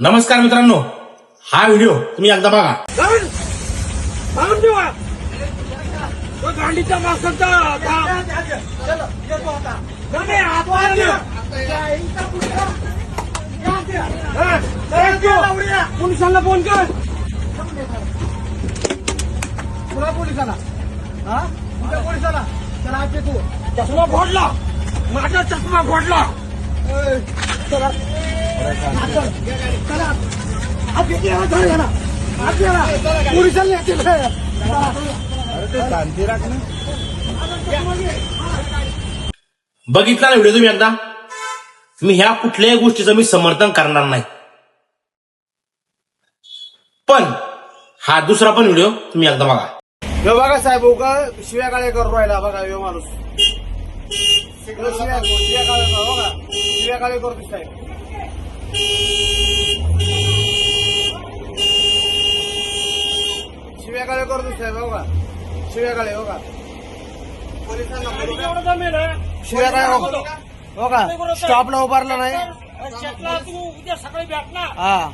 नमस्कार मित्रांनो. हा व्हिडिओ तुम्ही एकदा बघा. गांडीच्या माणसाचा हा, पोलिसांना फोन कर. पुन्हा पोलिसाला. हा? कुठल्या पोलिसाला. चला आज तू चष्मा फोडला. माझा चष्मा फोडला. चला. बघितला ना व्हिडिओ तुम्ही एकदा? मी ह्या कुठल्याही गोष्टीचं मी समर्थन करणार नाही. पण हा दुसरा पण व्हिडिओ तुम्ही एकदा बघा. हे बघा साहेब उगा शिव्या काळे करू राहिला बघा यो माणूस. शिव्या शिव्या काळे बघा शिव्या काळे करतो साहेब. शिव्या काळे करतो साहेब बघा शिव्या काळे पोलिसांना हा? शिव्या काय हो. हो का? स्टॉपला उभारला नाही. शेतला तू उद्या सकाळी हा.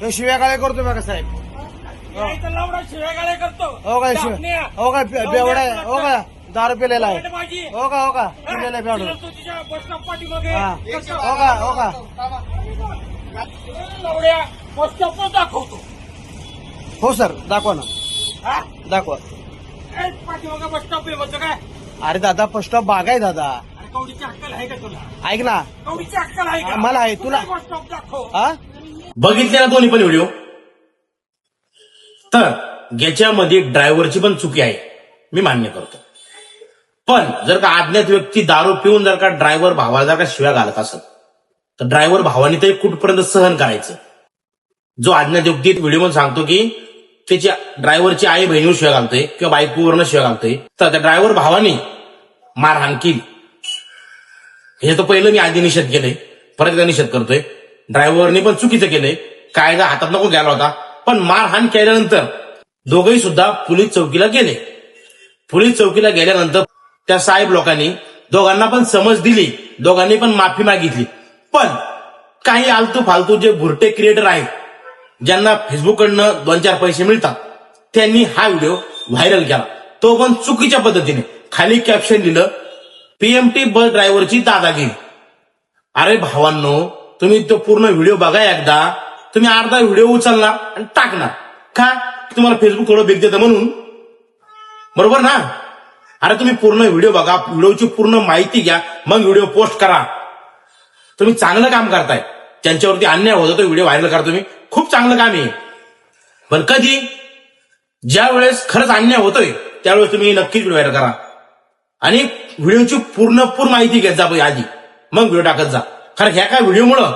तो शिव्या काळे करतो बघा साहेब. लावडा करतो हो काय शिव दाखण्या. हो काय बेवडा आहे. हो का? दारू पिलेला आहे. हो का? हो का? पिलेला बेवडा. हा. हो का? हो का? बस दाखवतो. हो सर. दाखवा ना. हा? दाखवा. पाठीमागे बस स्टॉप आहे म्हणतो काय? अरे दादा फर्स्ट बाग आहे दादा. अरे कवडीची अक्कल आहे का तुला? ऐक ना. कवडीची अक्कल आहे का? मला आहे, तुला- बस स्टॉप दाखव? हा बघितले ना दोन्ही पण व्हिडिओ तर याच्यामध्ये ड्रायव्हरची पण चुकी आहे. मी मान्य करतो. पण जर का अज्ञात व्यक्ती दारू पिऊन जर का ड्रायव्हर भावाला जर का शिव्या घालत असत तर ड्रायव्हर भावाने तरी कुठपर्यंत सहन करायचं? जो आज्ञा व्यक्ती व्हिडिओ सांगतो की त्याच्या ड्रायव्हरची आई बहिणीवर शिवाय घालतोय किंवा बायकोवरनं शिवाय घालतोय. तर त्या ड्रायव्हर भावाने मारहाण केली हे तर पहिलं मी आधी निषेध केलंय. परत एकदा निषेध करतोय. ड्रायव्हरने पण चुकीचं केलंय. कायदा हातात नको घ्यायला होता. पण मारहाण केल्यानंतर दोघही सुद्धा पोलीस चौकीला गेले. पोलीस चौकीला गेल्यानंतर त्या साहेब लोकांनी दोघांना पण समज दिली. दोघांनी पण माफी मागितली. पण काही आलतू फालतू जे भुरटे क्रिएटर आहेत ज्यांना फेसबुककडनं दोन चार पैसे मिळतात त्यांनी हा व्हिडिओ व्हायरल केला. तो पण चुकीच्या पद्धतीने. खाली कॅप्शन लिहिलं पीएमटी बस ड्रायव्हरची दादागिरी अरे भावांनो तुम्ही तो पूर्ण व्हिडिओ बघा एकदा. तुम्ही अर्धा व्हिडिओ उचलला आणि टाकणार. का? तुम्हाला फेसबुक थोडं बेग देतं म्हणून. बरोबर ना? अरे तुम्ही पूर्ण व्हिडिओ बघा व्हिडिओची पूर्ण माहिती घ्या मग व्हिडिओ पोस्ट करा. तुम्ही चांगलं काम करताय. त्यांच्यावरती अन्याय होतो तो व्हिडिओ व्हायरल करा तुम्ही. खूप चांगलं काम आहे पण कधी? ज्या वेळेस खरंच अन्याय होतोय त्यावेळेस तुम्ही नक्कीच व्हिडिओ व्हायरल करा. आणि व्हिडिओची पूर्णपूर माहिती घेत जा आधी. मग व्हिडिओ टाकत जा. कारण ह्या काय व्हिडिओमुळं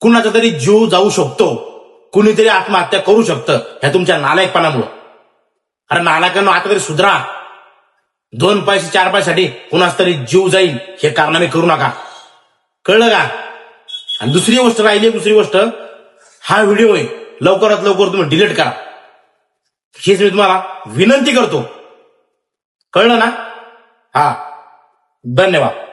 कुणाचा तरी जीव जाऊ शकतो कुणीतरी आत्महत्या करू शकतं ह्या तुमच्या नालायकपणामुळं. अरे नालायकांना आता तरी सुधरा. दोन पैसे चार पैशासाठी कुणाच तरी जीव जाईल हे कारनामे करू नका. कळलं का? आणि दुसरी गोष्ट राहिली दुसरी गोष्ट हा व्हिडिओ आहे लवकरात लवकर तुम्ही डिलीट करा. हेच मी तुम्हाला विनंती करतो. कळलं ना? हा. धन्यवाद.